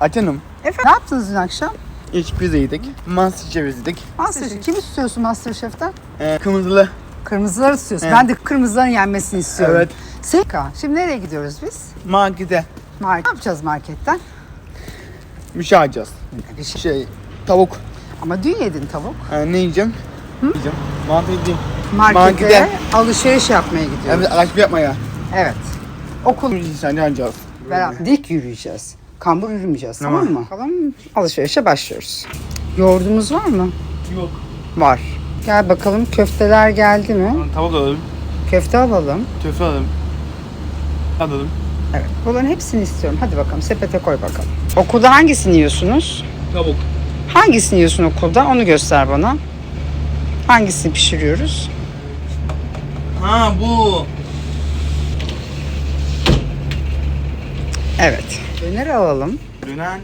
Açanım. Efendim ne yaptınız dün akşam? İç pizza yedik. Masterchef izledik. Masterchef. Kimi tutuyorsun Masterchef'ten? Ee, kırmızılı. Kırmızıları tutuyorsun. Evet. Ben de kırmızıların yenmesini istiyorum. Evet. Seka. Şimdi nereye gidiyoruz biz? Markete. Market. Ne yapacağız marketten? Bir şey alacağız. Bir şey. Şey, tavuk. Ama dün yedin tavuk. Ee, ne yiyeceğim? Yiyeceğim. Mantı yiyeceğim. Markete Markete. alışveriş yapmaya gidiyoruz. Evet, araç yapma ya. Evet. Okul ne alacağız? beraber dik yürüyeceğiz. Kambur yürümeyeceğiz tamam, Tamam. mı? Bakalım alışverişe başlıyoruz. Yoğurdumuz var mı? Yok. Var. Gel bakalım köfteler geldi mi? Tavuk alalım. Köfte alalım. Köfte alalım. Alalım. Evet. Bunların hepsini istiyorum. Hadi bakalım sepete koy bakalım. Okulda hangisini yiyorsunuz? Tavuk. Hangisini yiyorsun okulda? Onu göster bana. Hangisini pişiriyoruz? Ha bu. Evet. Döner alalım. Döner.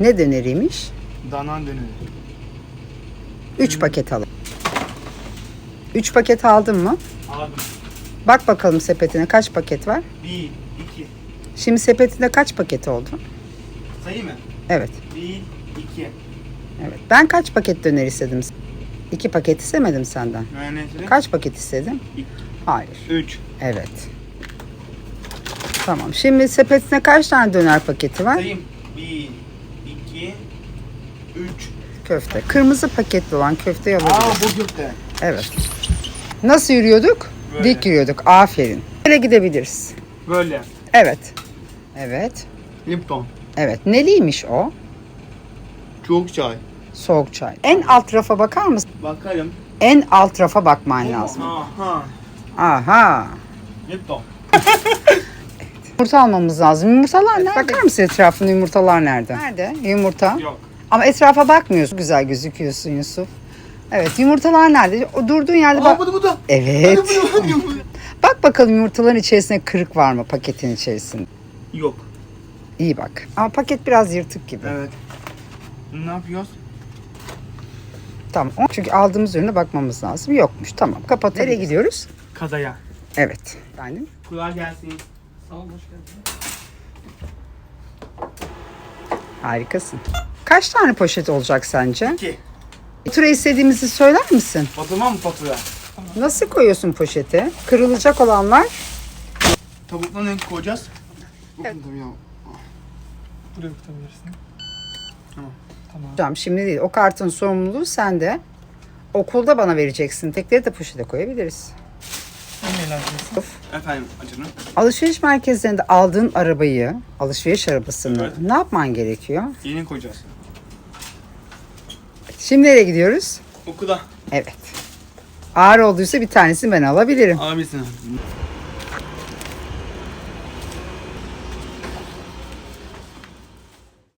Ne döneriymiş? Dana döneri. 3 paket alalım. 3 paket aldın mı? Aldım. Bak bakalım sepetine kaç paket var? Bir, iki. Şimdi sepetinde kaç paket oldu? Sayı mı? Evet. Bir, iki. Evet. Ben kaç paket döner istedim? 2 paket istemedim senden. Mayonezli. Kaç paket istedim? İki. Hayır. Üç. Evet. Tamam. Şimdi sepetine kaç tane döner paketi var? Sayayım. Bir, iki, üç. Köfte. Kırmızı paketli olan köfteyi Aa alabiliriz. bu köfte. Evet. Nasıl yürüyorduk? Böyle. Dik yürüyorduk. Aferin. Böyle gidebiliriz. Böyle. Evet. Evet. Lipton. Evet. Neliymiş o? Çok çay. Soğuk çay. En alt rafa bakar mısın? Bakalım. En alt rafa bakman lazım. Aha. Aha. Lipton. Yumurta almamız lazım. Yumurtalar nerede? Bakar mısın etrafında yumurtalar nerede? Nerede? Yumurta. Yok. Ama etrafa bakmıyorsun. Güzel gözüküyorsun Yusuf. Evet yumurtalar nerede? O durduğun yerde Aa bak. bu da bu da. Evet. Bu da, bu da. Bak bakalım yumurtaların içerisinde kırık var mı paketin içerisinde? Yok. İyi bak. Ama paket biraz yırtık gibi. Evet. Ne yapıyoruz? Tamam. Çünkü aldığımız ürüne bakmamız lazım. Yokmuş. Tamam. Kapat. Nereye gidiyoruz? Kazaya. Evet. Efendim? Kolay gelsin. Sağ ol, hoş geldin. Harikasın. Kaç tane poşet olacak sence? İki. Fatura istediğimizi söyler misin? Fatura mı fatura? Nasıl koyuyorsun poşete? Kırılacak olanlar Tavukla ne koyacağız? Evet. Tabii ya. Tutabilirsin. Hocam şimdi değil. O kartın sorumluluğu sende. Okulda bana vereceksin. Tekleri de poşete koyabiliriz. Efendim acını. Alışveriş merkezlerinde aldığın arabayı, alışveriş arabasını Evet. ne yapman gerekiyor? Yeni koyacağız. Şimdi nereye gidiyoruz? Okula. Evet. Ağır olduysa bir tanesini ben alabilirim. Abisin.